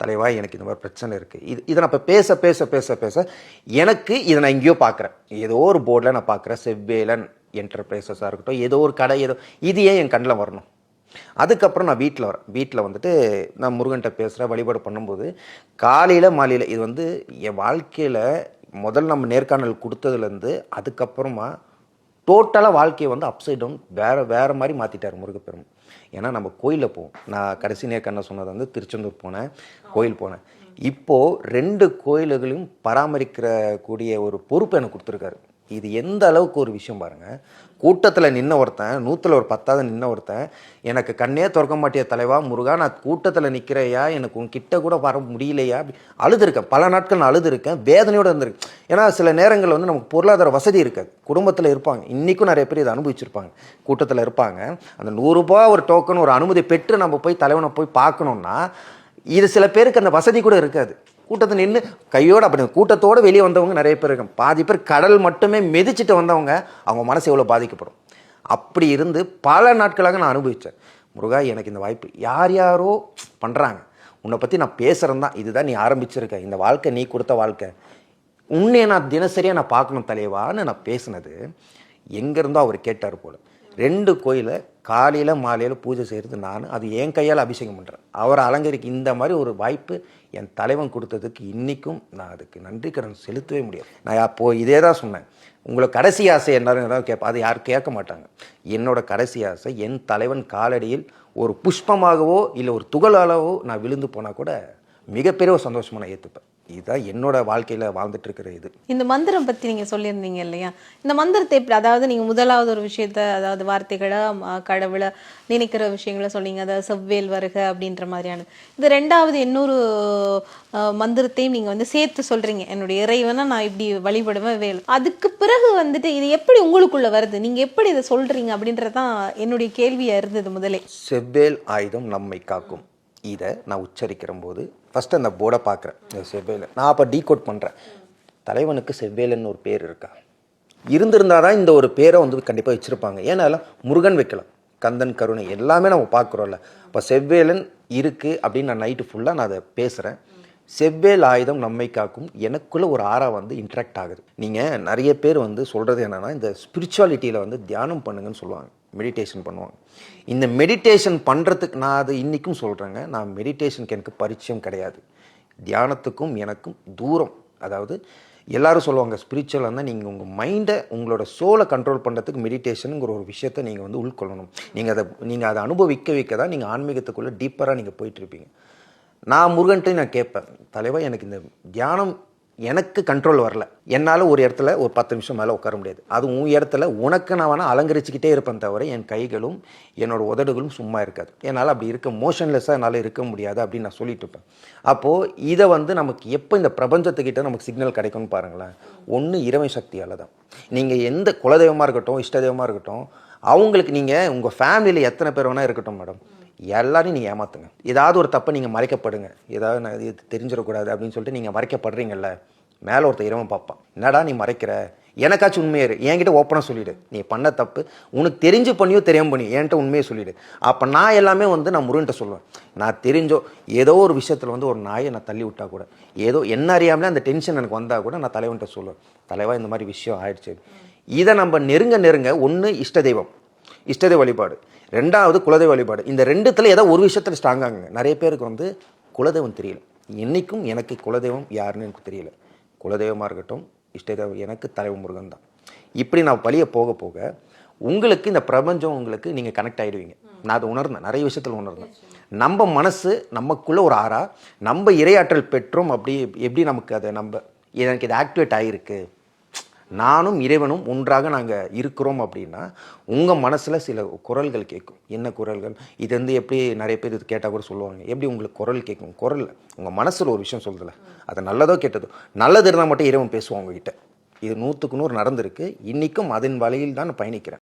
தலைவா எனக்கு இந்த மாதிரி பிரச்சனை இருக்குது இது இதை நான் இப்போ பேச பேச பேச பேச எனக்கு இதை நான் எங்கேயோ பார்க்குறேன். ஏதோ ஒரு போர்டில் நான் பார்க்குறேன். செவ்வேலன் என்டர்பிரைசஸாக இருக்கட்டும் ஏதோ ஒரு கடை ஏதோ இது ஏன் என் கண்ணில் வரணும்? அதுக்கப்புறம் நான் வீட்டில் வரேன். வீட்டில் வந்துட்டு நான் முருகன்கிட்ட பேசுகிறேன் வழிபாடு பண்ணும்போது காலையில் மாலையில் இது வந்து என் வாழ்க்கையில் முதல் நம்ம நேர்காணல் கொடுத்ததுலேருந்து அதுக்கப்புறமா டோட்டலாக வாழ்க்கையை வந்து அப்சைட் டவுன் வேறு வேறு மாதிரி மாற்றிட்டார் முருகப்பெருமை ஏன்னா நம்ம கோயிலில் போவோம். நான் கடைசி நேர்காணல் சொன்னது வந்து திருச்செந்தூர் போனேன் கோயில் போனேன். இப்போது ரெண்டு கோயில்களையும் பராமரிக்கிற கூடிய ஒரு பொறுப்பு எனக்கு கொடுத்துருக்காரு. இது எந்த அளவுக்கு ஒரு விஷயம் பாருங்கள் கூட்டத்தில் நின்ன ஒருத்தன் நூற்றில் ஒரு பத்தாவது நின்ன ஒருத்தன் எனக்கு கண்ணே திறக்க மாட்டிய தலைவா முருகா நான் கூட்டத்தில் நிற்கிறையா எனக்கு உன் கிட்ட கூட வர முடியலையா? அழுதுருக்கேன். பல நாட்கள் நான் அழுதுருக்கேன். வேதனையோடு இருந்திருக்கேன். ஏன்னா சில நேரங்களில் வந்து நமக்கு பொருளாதார வசதி இருக்காது குடும்பத்தில் இருப்பாங்க. இன்றைக்கும் நிறைய பேர் இதை அனுபவிச்சிருப்பாங்க. கூட்டத்தில் இருப்பாங்க. அந்த நூறுரூபா ஒரு டோக்கன் ஒரு அனுமதி பெற்று நம்ம போய் தலைவனை போய் பார்க்கணுன்னா இது சில பேருக்கு அந்த வசதி கூட இருக்காது. கூட்டத்தை நின்று கையோடு அப்படி கூட்டத்தோடு வெளியே வந்தவங்க நிறைய பேர் இருக்காங்க. பாதி பேர் கடல் மட்டுமே மிதிச்சிட்டு வந்தவங்க அவங்க மனசு எவ்வளோ பாதிக்கப்படும். அப்படி இருந்து பல நாட்களாக நான் அனுபவித்தேன் முருகா எனக்கு இந்த வாய்ப்பு யார் யாரோ பண்ணுறாங்க உன்னை பற்றி நான் பேசுகிறேன் தான். இதுதான் நீ ஆரம்பிச்சிருக்க. இந்த வாழ்க்கை நீ கொடுத்த வாழ்க்கை. உன்னை நான் தினசரியாக நான் பார்க்கணும் தலைவான்னு நான் பேசினது எங்கேருந்தோ அவர் கேட்டார் போல். ரெண்டு கோயிலை காலையில் மாலையில் பூஜை செய்கிறது நான் அது என் கையால் அபிஷேகம் பண்ணுறேன் அவரை அலங்கரிக்க இந்த மாதிரி ஒரு வாய்ப்பு என் தலைவன் கொடுத்ததுக்கு இன்றைக்கும் நான் அதுக்கு நன்றி கடன் செலுத்தவே முடியாது. நான் அப்போது இதே தான் சொன்னேன். உங்களை கடைசி ஆசை எல்லாரும் ஏதாவது கேட்பா அது யாரும் கேட்க மாட்டாங்க. என்னோட கடைசி ஆசை என் தலைவன் காலடியில் ஒரு புஷ்பமாகவோ இல்லை ஒரு துகளாலவோ நான் விழுந்து போனால் கூட மிகப்பெரிய ஒரு சந்தோஷமாக நான் ஏற்றுப்பேன் இதுதான் என்னோட வாழ்க்கையில் வாழ்ந்துட்டு இருக்கிற இது. இந்த மந்திரம் பத்தி நீங்க சொல்லியிருந்தீங்க இல்லையா? இந்த மந்திரத்தை எப்படி அதாவது நீங்க முதலாவது ஒரு விஷயத்த அதாவது வார்த்தைகளை கடவுளை நினைக்கிற விஷயங்களை சொன்னீங்க அதாவது செவ்வேல் வருக அப்படின்ற மாதிரியான. இது ரெண்டாவது இன்னொரு மந்திரத்தையும் நீங்க வந்து சேர்த்து சொல்றீங்க. என்னுடைய இறைவனை நான் இப்படி வழிபடுவேன் வேல். அதுக்கு பிறகு வந்துட்டு இது எப்படி உங்களுக்குள்ள வருது? நீங்க எப்படி இதை சொல்றீங்க அப்படின்றதான் என்னுடைய கேள்வியா இருந்தது முதலே. செவ்வேல் ஆயுதம் நம்மை காக்கும். இதை நான் உச்சரிக்கிற போது ஃபஸ்ட்டு அந்த போர்டை பார்க்குறேன். இந்த நான் அப்போ டீகோட் பண்ணுறேன் தலைவனுக்கு செவ்வேலன்னு ஒரு பேர் இருக்கா? இருந்திருந்தால் தான் இந்த ஒரு பேரை வந்து கண்டிப்பாக வச்சுருப்பாங்க. ஏன்னா முருகன் வைக்கலாம். கந்தன் கருணை எல்லாமே நம்ம பார்க்குறோம்ல. இப்போ செவ்வேலன் இருக்குது அப்படின்னு நான் நைட்டு ஃபுல்லாக நான் அதை பேசுகிறேன் செவ்வேல் ஆயுதம் நம்மை காக்கும். எனக்குள்ள ஒரு ஆறா வந்து இன்ட்ராக்ட் ஆகுது. நீங்கள் நிறைய பேர் வந்து சொல்கிறது என்னென்னா இந்த ஸ்பிரிச்சுவாலிட்டியில் வந்து தியானம் பண்ணுங்கன்னு சொல்லுவாங்க. மெடிடேஷன் பண்ணுவாங்க. இந்த மெடிடேஷன் பண்ணுறதுக்கு நான் அது இன்றைக்கும் சொல்கிறேங்க நான் மெடிடேஷனுக்கு எனக்கு பரிச்சயம் கிடையாது. தியானத்துக்கும் எனக்கும் தூரம். அதாவது எல்லாரும் சொல்லுவாங்க ஸ்பிரிச்சுவல் இருந்தால் நீங்கள் உங்கள் மைண்டை உங்களோட சோலை கண்ட்ரோல் பண்ணுறதுக்கு மெடிடேஷனுங்கிற ஒரு விஷயத்தை நீங்கள் வந்து உள்கொள்ளணும். நீங்கள் அதை நீங்கள் அதை அனுபவிக்க வைக்க தான் நீங்கள் ஆன்மீகத்துக்குள்ளே டீப்பராக நீங்கள் போயிட்டுருப்பீங்க நான் முருகன்ட்டு நான் கேட்பேன் தலைவா எனக்கு இந்த தியானம் எனக்கு கண்ட்ரோல் வரல. என்னால் ஒரு இடத்துல ஒரு பத்து நிமிஷம் மேலே உட்கார முடியாது. அது உன் இடத்துல உனக்கு நான் வேணால் அலங்கரிச்சுக்கிட்டே இருப்பேன் தவிர என் கைகளும் என்னோட உதடுகளும் சும்மா இருக்காது. என்னால் அப்படி இருக்க மோஷன்லெஸ்ஸாக என்னால் இருக்க முடியாது அப்படின்னு நான் சொல்லிட்டு இருப்பேன். அப்போது இதை வந்து நமக்கு எப்போ இந்த பிரபஞ்சத்துக்கிட்ட நமக்கு சிக்னல் கிடைக்கும்னு பாருங்களேன். ஒன்று இறைவன் சக்தியால் தான். நீங்கள் எந்த குலதெய்வமாக இருக்கட்டும் இஷ்ட தெய்வமாக இருக்கட்டும் அவங்களுக்கு நீங்கள் உங்கள் ஃபேமிலியில் எத்தனை பேர் வேணால் இருக்கட்டும் மேடம் எல்லாரையும் நீங்கள் ஏமாத்துங்க. ஏதாவது ஒரு தப்பை நீங்கள் மறைக்கப்படுங்க. ஏதாவது நான் இது தெரிஞ்சிடக்கூடாது அப்படின்னு சொல்லிட்டு நீங்கள் மறைக்கப்படுறீங்கல்ல மேலே ஒருத்தர் இறைவன் பார்ப்பான். என்னடா நீ மறைக்கிற? எனக்காச்சும் உண்மையை இரு. என்கிட்ட ஓப்பனாக சொல்லிடு. நீ பண்ண தப்பு உனக்கு தெரிஞ்சு பண்ணியோ தெரியாம பண்ணி என்கிட்ட உண்மையை சொல்லிடு. அப்போ நான் எல்லாமே வந்து நான் முருகன்ட்ட சொல்லுவேன். நான் தெரிஞ்சோ ஏதோ ஒரு விஷயத்தில் வந்து ஒரு நாயை நான் தள்ளி விட்டால் கூட ஏதோ என்ன அறியாமலே அந்த டென்ஷன் எனக்கு வந்தால் கூட நான் தலைவன்கிட்ட சொல்லுவேன். தலைவா இந்த மாதிரி விஷயம் ஆயிடுச்சு. இதை நம்ம நெருங்க நெருங்க ஒன்று இஷ்ட தெய்வம். இஷ்டதெய்வ வழிபாடு. ரெண்டாவது குலதெய்வ வழிபாடு. இந்த ரெண்டுத்தில் ஏதோ ஒரு விஷயத்தில் ஸ்ட்ராங்காங்க நிறைய பேருக்கு வந்து குலதெய்வம் தெரியல. என்றைக்கும் எனக்கு குலதெய்வம் யாருன்னு எனக்கு தெரியல. குலதெய்வமாக இருக்கட்டும் இஷ்டதெய்வம் எனக்கு தலைவர் முருகன் தான். இப்படி நான் வழியை போக போக உங்களுக்கு இந்த பிரபஞ்சம் உங்களுக்கு நீங்கள் கனெக்ட் ஆகிடுவீங்க நான் அதை உணர்ந்தேன். நிறைய விஷயத்தில் உணர்ந்தேன். நம்ம மனசு நமக்குள்ளே ஒரு ஆறா நம்ம இரையாற்றல் பெற்றோம் அப்படி எப்படி நமக்கு அதை நம்ம எனக்கு இது ஆக்டிவேட் ஆகிருக்கு நானும் இறைவனும் ஒன்றாக நாங்கள் இருக்கிறோம் அப்படின்னா உங்கள் மனசில் சில குரல்கள் கேட்கும். என்ன குரல்கள்? இது வந்து எப்படி நிறைய பேர் இது கேட்டால் கூட சொல்லுவாங்க. எப்படி உங்களுக்கு குரல் கேட்கும்? குரல் உங்கள் மனசில் ஒரு விஷயம் சொல்லுதில்ல அது நல்லதோ கெட்டதோ. நல்லது இருந்தால் மட்டும் இறைவன் பேசுவோம் உங்ககிட்ட. இது நூற்றுக்கு நூறு நடந்திருக்கு. இன்றைக்கும் அதன் வழியில் தான் நான் பயணிக்கிறேன்.